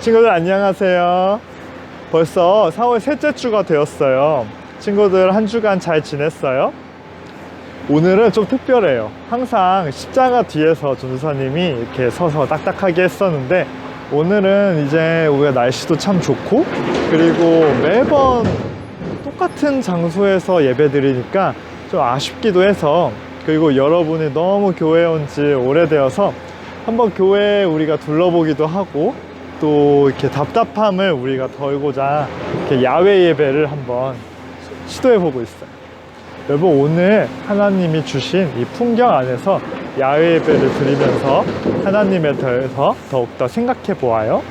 친구들 안녕하세요. 벌써 4월 셋째 주가 되었어요. 친구들 한 주간 잘 지냈어요? 오늘은 좀 특별해요. 항상 십자가 뒤에서 전도사님이 이렇게 서서 딱딱하게 했었는데 오늘은 이제 우리가 날씨도 참 좋고 그리고 매번 똑같은 장소에서 예배 드리니까 좀 아쉽기도 해서 그리고 여러분이 너무 교회에 온지 오래되어서 한번 교회 우리가 둘러보기도 하고 또 이렇게 답답함을 우리가 덜고자 이렇게 야외 예배를 한번 시도해 보고 있어요. 여러분 오늘 하나님이 주신 이 풍경 안에서 야외 예배를 드리면서 하나님에 대해서 더욱더 생각해 보아요.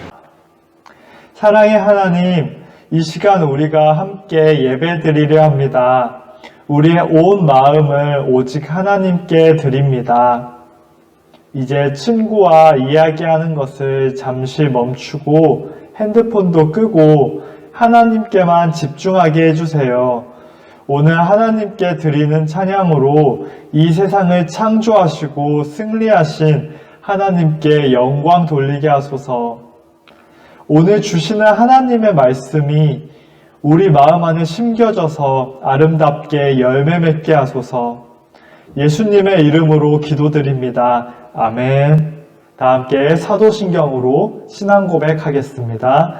사랑의 하나님, 이 시간 우리가 함께 예배 드리려 합니다. 우리의 온 마음을 오직 하나님께 드립니다. 이제 친구와 이야기하는 것을 잠시 멈추고 핸드폰도 끄고 하나님께만 집중하게 해주세요. 오늘 하나님께 드리는 찬양으로 이 세상을 창조하시고 승리하신 하나님께 영광 돌리게 하소서. 오늘 주시는 하나님의 말씀이 우리 마음 안에 심겨져서 아름답게 열매 맺게 하소서. 예수님의 이름으로 기도드립니다. 아멘. 다 함께 사도신경으로 신앙 고백하겠습니다.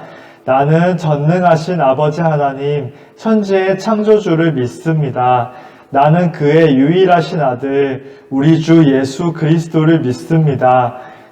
나는 전능하신 아버지 하나님, 천지의 창조주를 믿습니다. 나는 그의 유일하신 아들, 우리 주 예수 그리스도를 믿습니다.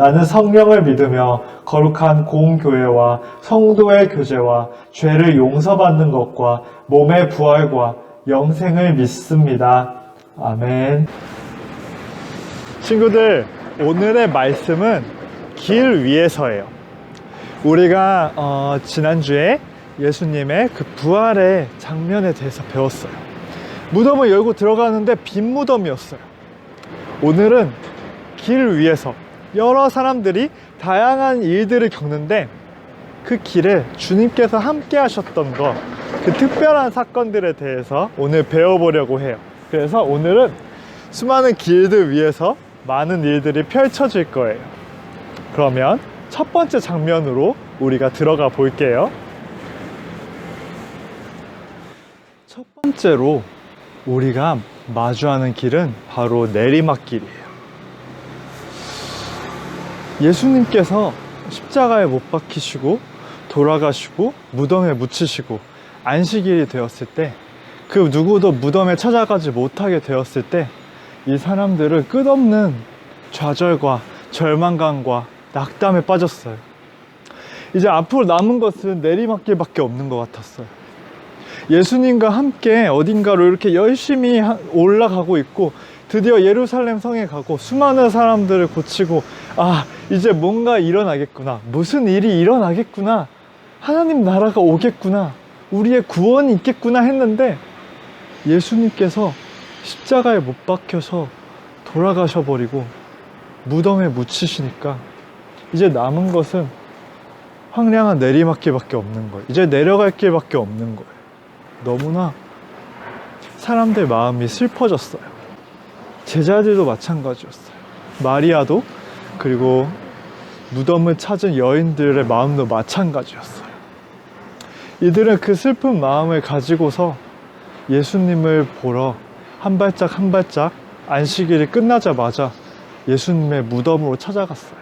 나는 성령을 믿으며 거룩한 공교회와 성도의 교제와 죄를 용서받는 것과 몸의 부활과 영생을 믿습니다. 아멘. 친구들, 오늘의 말씀은 길 위에서예요. 우리가 어, 지난주에 예수님의 그 부활의 장면에 대해서 배웠어요. 무덤을 열고 들어가는데 빈 무덤이었어요. 오늘은 길 위에서 여러 사람들이 다양한 일들을 겪는데 그 길에 주님께서 함께 하셨던 것, 그 특별한 사건들에 대해서 오늘 배워보려고 해요. 그래서 오늘은 수많은 길들 위에서 많은 일들이 펼쳐질 거예요. 그러면 첫 번째 장면으로 우리가 들어가 볼게요. 첫 번째로 우리가 마주하는 길은 바로 내리막길이에요. 예수님께서 십자가에 못 박히시고 돌아가시고 무덤에 묻히시고 안식일이 되었을 때 그 누구도 무덤에 찾아가지 못하게 되었을 때 이 사람들은 끝없는 좌절과 절망감과 낙담에 빠졌어요. 이제 앞으로 남은 것은 내리막길밖에 없는 것 같았어요. 예수님과 함께 어딘가로 이렇게 열심히 하- 올라가고 있고 드디어 예루살렘 성에 가고 수많은 사람들을 고치고 아 이제 뭔가 일어나겠구나. 무슨 일이 일어나겠구나. 하나님 나라가 오겠구나. 우리의 구원이 있겠구나 했는데 예수님께서 십자가에 못 박혀서 돌아가셔 버리고 무덤에 묻히시니까 이제 남은 것은 황량한 내리막길밖에 없는 거예요. 이제 내려갈 길밖에 없는 거예요. 너무나 사람들 마음이 슬퍼졌어요. 제자들도 마찬가지였어요. 마리아도 그리고 무덤을 찾은 여인들의 마음도 마찬가지였어요. 이들은 그 슬픈 마음을 가지고서 예수님을 보러 한 발짝 한 발짝 안식일이 끝나자마자 예수님의 무덤으로 찾아갔어요.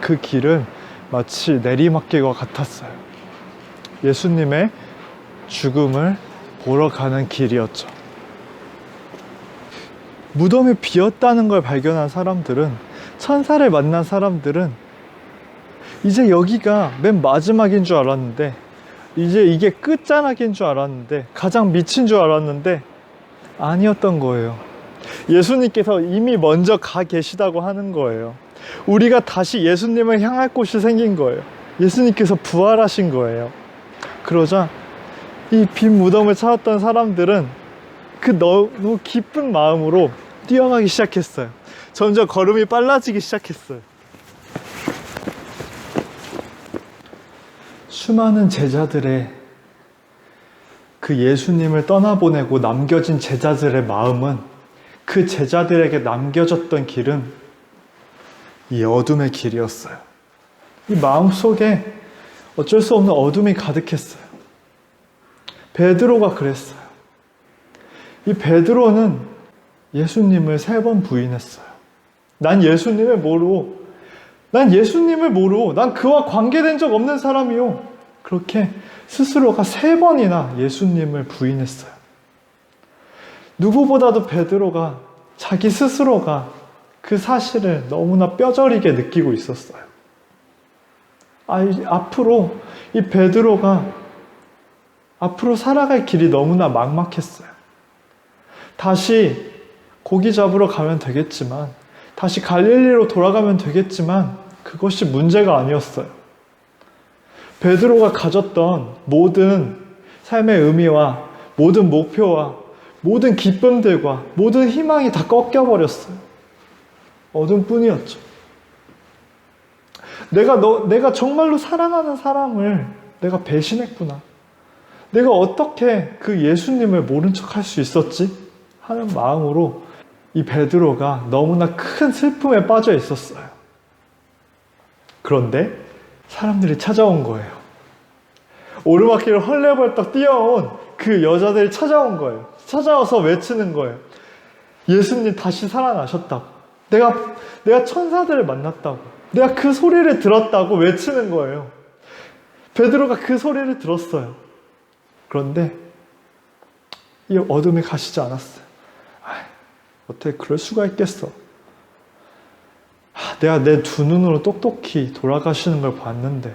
그 길은 마치 내리막길과 같았어요. 예수님의 죽음을 보러 가는 길이었죠. 무덤이 비었다는 걸 발견한 사람들은, 천사를 만난 사람들은, 이제 여기가 맨 마지막인 줄 알았는데, 이제 이게 끝자락인 줄 알았는데, 가장 미친 줄 알았는데, 아니었던 거예요. 예수님께서 이미 먼저 가 계시다고 하는 거예요. 우리가 다시 예수님을 향할 곳이 생긴 거예요. 예수님께서 부활하신 거예요. 그러자 이 빈 무덤을 찾았던 사람들은 그 너무 기쁜 마음으로 뛰어가기 시작했어요. 점점 걸음이 빨라지기 시작했어요. 수많은 제자들의 그 예수님을 떠나보내고 남겨진 제자들의 마음은 그 제자들에게 남겨졌던 길은 이 어둠의 길이었어요. 이 마음 속에 어쩔 수 없는 어둠이 가득했어요. 베드로가 그랬어요. 이 베드로는 예수님을 세 번 부인했어요. 난 예수님을 모르고, 난 예수님을 모르고, 난 그와 관계된 적 없는 사람이요. 그렇게 스스로가 세 번이나 예수님을 부인했어요. 누구보다도 베드로가 자기 스스로가 그 사실을 너무나 뼈저리게 느끼고 있었어요. 아, 이- 앞으로 이 베드로가 앞으로 살아갈 길이 너무나 막막했어요. 다시 고기 잡으러 가면 되겠지만, 다시 갈릴리로 돌아가면 되겠지만, 그것이 문제가 아니었어요. 베드로가 가졌던 모든 삶의 의미와 모든 목표와 모든 기쁨들과 모든 희망이 다 꺾여버렸어요. 어둠뿐이었죠. 내가 너, 내가 정말로 사랑하는 사람을 내가 배신했구나. 내가 어떻게 그 예수님을 모른 척 할 수 있었지? 하는 마음으로 이 베드로가 너무나 큰 슬픔에 빠져 있었어요. 그런데 사람들이 찾아온 거예요. 오르막길을 헐레벌떡 뛰어온 그 여자들이 찾아온 거예요. 찾아와서 외치는 거예요. 예수님 다시 살아나셨다고. 내가, 내가 천사들을 만났다고. 내가 그 소리를 들었다고 외치는 거예요. 베드로가 그 소리를 들었어요. 그런데 이 어둠에 가시지 않았어요. 어떻게 그럴 수가 있겠어. 아, 내가 내 두 눈으로 똑똑히 돌아가시는 걸 봤는데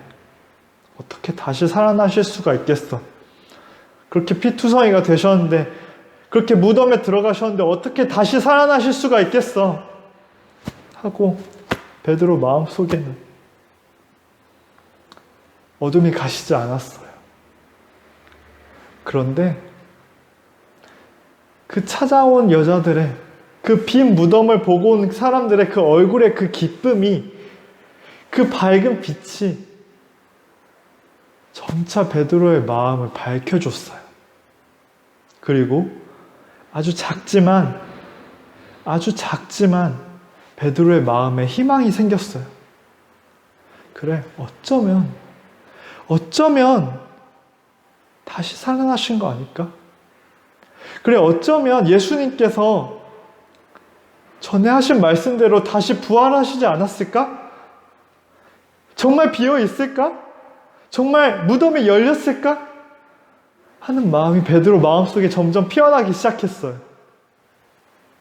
어떻게 다시 살아나실 수가 있겠어. 그렇게 피투성이가 되셨는데 그렇게 무덤에 들어가셨는데 어떻게 다시 살아나실 수가 있겠어. 하고 베드로 마음속에는 어둠이 가시지 않았어요. 그런데 그 찾아온 여자들의 그 빈 무덤을 보고 온 사람들의 그 얼굴의 그 기쁨이 그 밝은 빛이 점차 베드로의 마음을 밝혀줬어요. 그리고 아주 작지만 아주 작지만 베드로의 마음에 희망이 생겼어요. 그래, 어쩌면 어쩌면 다시 살아나신 거 아닐까? 그래, 어쩌면 예수님께서 전에 하신 말씀대로 다시 부활하시지 않았을까? 정말 비어 있을까? 정말 무덤이 열렸을까? 하는 마음이 베드로 마음속에 점점 피어나기 시작했어요.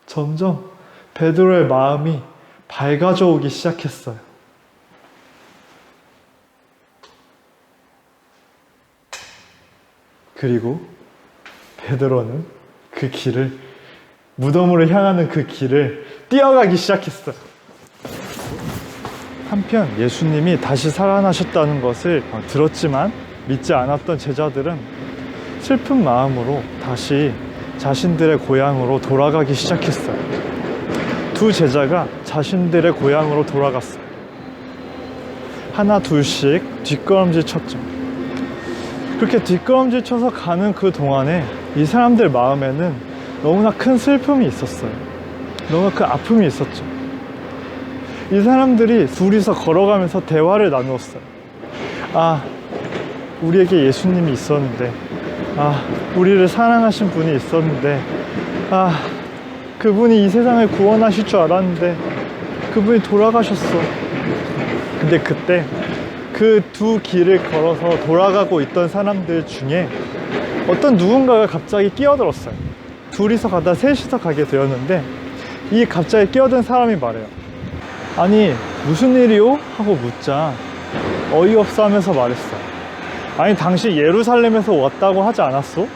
점점 베드로의 마음이 밝아져 오기 시작했어요. 그리고 베드로는 그 길을 무덤으로 향하는 그 길을 뛰어가기 시작했어요. 한편 예수님이 다시 살아나셨다는 것을 들었지만 믿지 않았던 제자들은 슬픈 마음으로 다시 자신들의 고향으로 돌아가기 시작했어요. 두 제자가 자신들의 고향으로 돌아갔어요. 하나 둘씩 뒷걸음질 쳤죠. 그렇게 뒷걸음질 쳐서 가는 그 동안에 이 사람들 마음에는 너무나 큰 슬픔이 있었어요. 너무나 큰 아픔이 있었죠. 이 사람들이 둘이서 걸어가면서 대화를 나누었어요. 아, 우리에게 예수님이 있었는데, 아, 우리를 사랑하신 분이 있었는데, 아, 그분이 이 세상을 구원하실 줄 알았는데, 그분이 돌아가셨어. 근데 그때 그 두 길을 걸어서 돌아가고 있던 사람들 중에 어떤 누군가가 갑자기 끼어들었어요. 둘이서 가다 셋이서 가게 되었는데 이 갑자기 끼어든 사람이 말해요. 아니 무슨 일이요? 하고 묻자 어이없어 하면서 말했어. 아니 당신 예루살렘에서 왔다고 하지 않았어?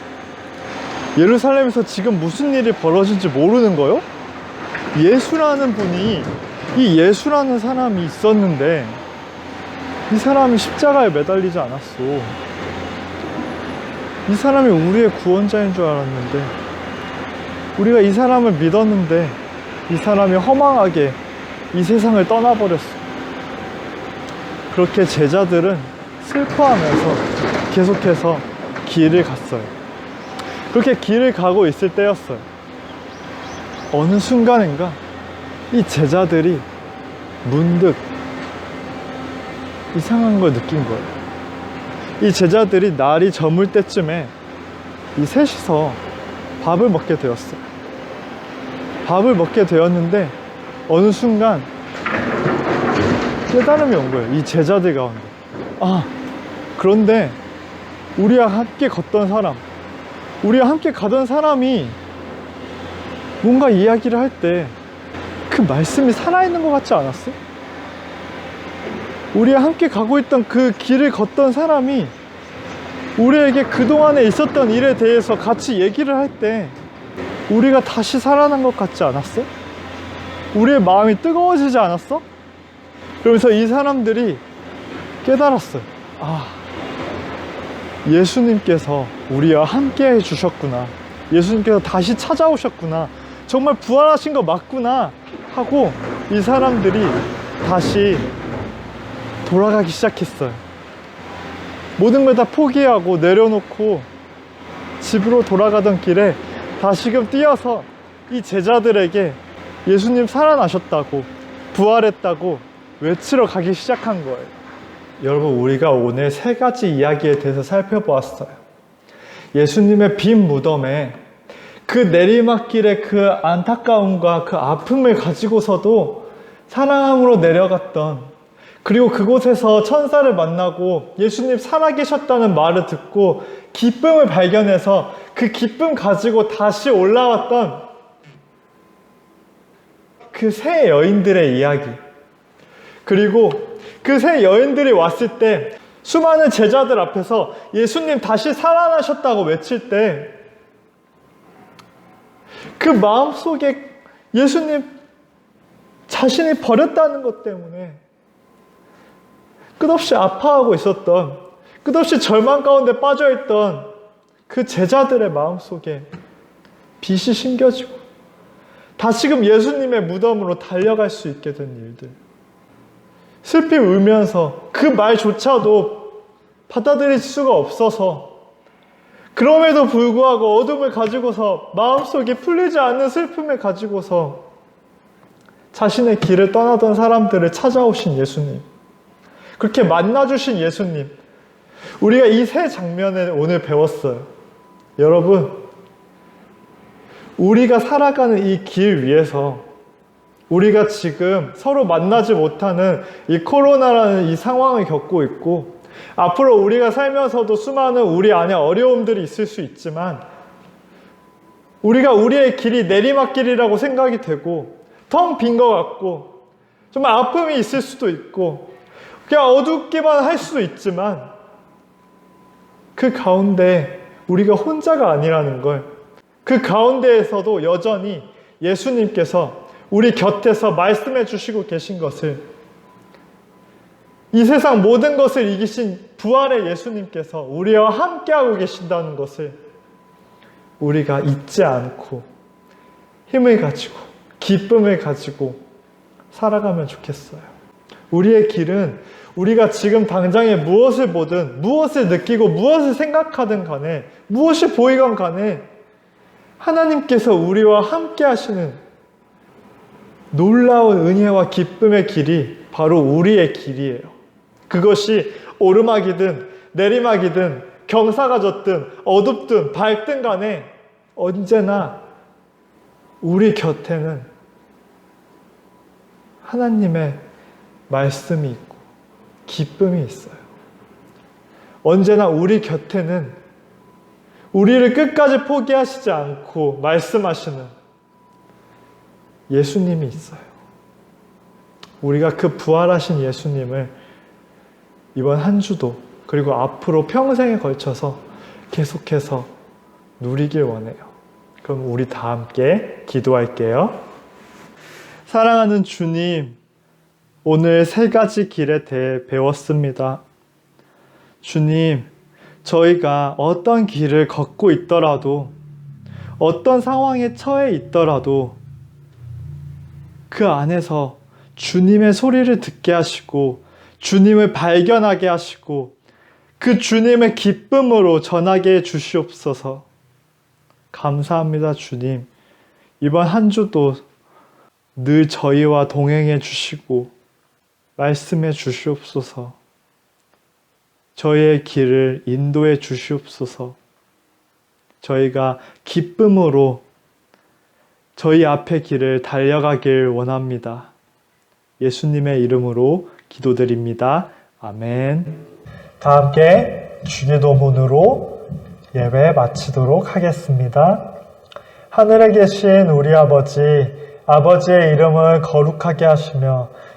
예루살렘에서 지금 무슨 일이 벌어진지 모르는 거요? 예수라는 분이 이 예수라는 사람이 있었는데 이 사람이 십자가에 매달리지 않았어. 이 사람이 우리의 구원자인 줄 알았는데 우리가 이 사람을 믿었는데 이 사람이 허망하게 이 세상을 떠나버렸어. 그렇게 제자들은 슬퍼하면서 계속해서 길을 갔어요. 그렇게 길을 가고 있을 때였어요. 어느 순간인가 이 제자들이 문득 이상한 걸 느낀 거예요. 이 제자들이 날이 저물 때쯤에 이 셋이서 밥을 먹게 되었어요. 밥을 먹게 되었는데 어느 순간 깨달음이 온 거예요. 이 제자들 가운데. 아, 그런데 우리와 함께 걷던 사람, 우리와 함께 가던 사람이 뭔가 이야기를 할 때 그 말씀이 살아있는 것 같지 않았어? 우리와 함께 가고 있던 그 길을 걷던 사람이 우리에게 그동안에 있었던 일에 대해서 같이 얘기를 할때 우리가 다시 살아난 것 같지 않았어? 우리의 마음이 뜨거워지지 않았어? 그러면서 이 사람들이 깨달았어요. 아, 예수님께서 우리와 함께 해주셨구나. 예수님께서 다시 찾아오셨구나. 정말 부활하신 거 맞구나. 하고 이 사람들이 다시 돌아가기 시작했어요. 모든 걸 다 포기하고 내려놓고 집으로 돌아가던 길에 다시금 뛰어서 이 제자들에게 예수님 살아나셨다고 부활했다고 외치러 가기 시작한 거예요. 여러분, 우리가 오늘 세 가지 이야기에 대해서 살펴보았어요. 예수님의 빈 무덤에 그 내리막길의 그 안타까움과 그 아픔을 가지고서도 사랑함으로 내려갔던 그리고 그곳에서 천사를 만나고 예수님 살아계셨다는 말을 듣고 기쁨을 발견해서 그 기쁨 가지고 다시 올라왔던 그 세 여인들의 이야기. 그리고 그 세 여인들이 왔을 때 수많은 제자들 앞에서 예수님 다시 살아나셨다고 외칠 때 그 마음 속에 예수님 자신이 버렸다는 것 때문에 끝없이 아파하고 있었던, 끝없이 절망 가운데 빠져있던 그 제자들의 마음 속에 빛이 심겨지고, 다시금 예수님의 무덤으로 달려갈 수 있게 된 일들. 슬피 울면서 그 말조차도 받아들일 수가 없어서, 그럼에도 불구하고 어둠을 가지고서 마음속에 풀리지 않는 슬픔을 가지고서 자신의 길을 떠나던 사람들을 찾아오신 예수님. 그렇게 만나주신 예수님. 우리가 이 세 장면을 오늘 배웠어요. 여러분, 우리가 살아가는 이 길 위에서 우리가 지금 서로 만나지 못하는 이 코로나라는 이 상황을 겪고 있고 앞으로 우리가 살면서도 수많은 우리 안에 어려움들이 있을 수 있지만 우리가 우리의 길이 내리막길이라고 생각이 되고 텅 빈 것 같고 정말 아픔이 있을 수도 있고 그냥 어둡기만 할 수도 있지만 그 가운데 우리가 혼자가 아니라는 걸 그 가운데에서도 여전히 예수님께서 우리 곁에서 말씀해 주시고 계신 것을 이 세상 모든 것을 이기신 부활의 예수님께서 우리와 함께하고 계신다는 것을 우리가 잊지 않고 힘을 가지고 기쁨을 가지고 살아가면 좋겠어요. 우리의 길은 우리가 지금 당장에 무엇을 보든 무엇을 느끼고 무엇을 생각하든 간에 무엇이 보이건 간에 하나님께서 우리와 함께 하시는 놀라운 은혜와 기쁨의 길이 바로 우리의 길이에요. 그것이 오르막이든 내리막이든 경사가 졌든 어둡든 밝든 간에 언제나 우리 곁에는 하나님의 말씀이 있고 기쁨이 있어요. 언제나 우리 곁에는 우리를 끝까지 포기하시지 않고 말씀하시는 예수님이 있어요. 우리가 그 부활하신 예수님을 이번 한 주도 그리고 앞으로 평생에 걸쳐서 계속해서 누리길 원해요. 그럼 우리 다 함께 기도할게요. 사랑하는 주님, 오늘 세 가지 길에 대해 배웠습니다. 주님, 저희가 어떤 길을 걷고 있더라도 어떤 상황에 처해 있더라도 그 안에서 주님의 소리를 듣게 하시고 주님을 발견하게 하시고 그 주님의 기쁨으로 전하게 해 주시옵소서. 감사합니다, 주님. 이번 한 주도 늘 저희와 동행해 주시고 말씀해 주시옵소서. 저희의 길을 인도해 주시옵소서. 저희가 기쁨으로 저희 앞의 길을 달려가길 원합니다. 예수님의 이름으로 기도드립니다. 아멘. 다 함께 주기도문으로 예배 마치도록 하겠습니다. 하늘에 계신 우리 아버지, 아버지의 이름을 거룩하게 하시며,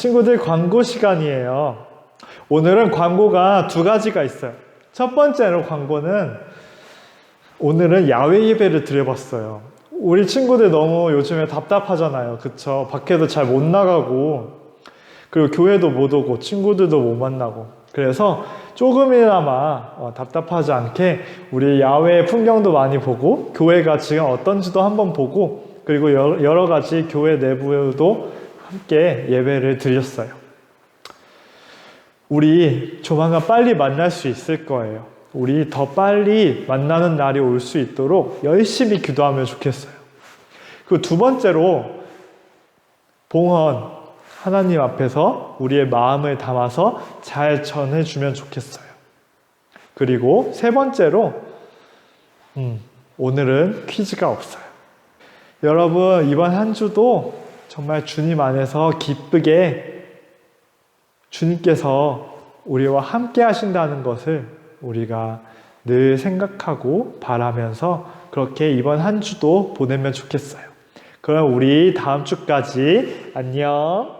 친구들 광고 시간이에요. 오늘은 광고가 두 가지가 있어요. 첫 번째로 광고는 오늘은 야외 예배를 드려봤어요. 우리 친구들 너무 요즘에 답답하잖아요. 그쵸? 밖에도 잘 못 나가고, 그리고 교회도 못 오고, 친구들도 못 만나고. 그래서 조금이나마 어, 답답하지 않게 우리 야외 풍경도 많이 보고, 교회가 지금 어떤지도 한번 보고, 그리고 여러, 여러 가지 교회 내부에도 함께 예배를 드렸어요. 우리 조만간 빨리 만날 수 있을 거예요. 우리 더 빨리 만나는 날이 올 수 있도록 열심히 기도하면 좋겠어요. 그리고 두 번째로 봉헌 하나님 앞에서 우리의 마음을 담아서 잘 전해주면 좋겠어요. 그리고 세 번째로 음, 오늘은 퀴즈가 없어요. 여러분 이번 한 주도 정말 주님 안에서 기쁘게 주님께서 우리와 함께 하신다는 것을 우리가 늘 생각하고 바라면서 그렇게 이번 한 주도 보내면 좋겠어요. 그럼 우리 다음 주까지 안녕.